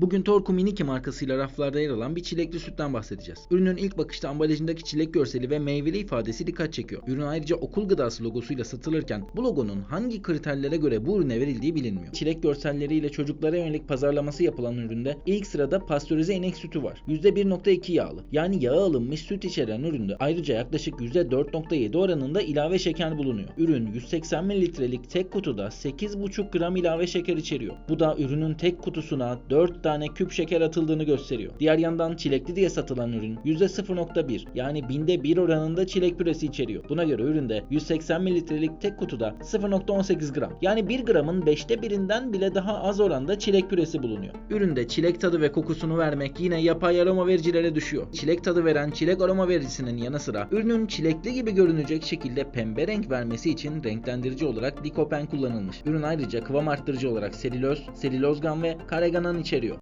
Bugün Torku Miniki markasıyla raflarda yer alan bir çilekli sütten bahsedeceğiz. Ürünün ilk bakışta ambalajındaki çilek görseli ve meyveli ifadesi dikkat çekiyor. Ürün ayrıca okul gıdası logosuyla satılırken bu logonun hangi kriterlere göre bu ürüne verildiği bilinmiyor. Çilek görselleriyle çocuklara yönelik pazarlaması yapılan üründe ilk sırada pastörize inek sütü var. %1.2 yağlı. Yani yağa alınmış süt içeren üründe ayrıca yaklaşık %4.7 oranında ilave şeker bulunuyor. Ürün 180 mililitrelik tek kutuda 8,5 gram ilave şeker içeriyor. Bu da ürünün tek kutusuna 4 tane küp şeker atıldığını gösteriyor. Diğer yandan çilekli diye satılan ürün %0.1 yani binde 1 oranında çilek püresi içeriyor. Buna göre üründe 180 mililitrelik tek kutuda 0.18 gram yani 1 gramın 5'te birinden bile daha az oranda çilek püresi bulunuyor. Üründe çilek tadı ve kokusunu vermek yine yapay aroma vericilere düşüyor. Çilek tadı veren çilek aroma vericisinin yanı sıra ürünün çilekli gibi görünecek şekilde pembe renk vermesi için renklendirici olarak dikopen kullanılmış. Ürün ayrıca kıvam arttırıcı olarak selüloz, selülozgan ve kareganan içeriyor.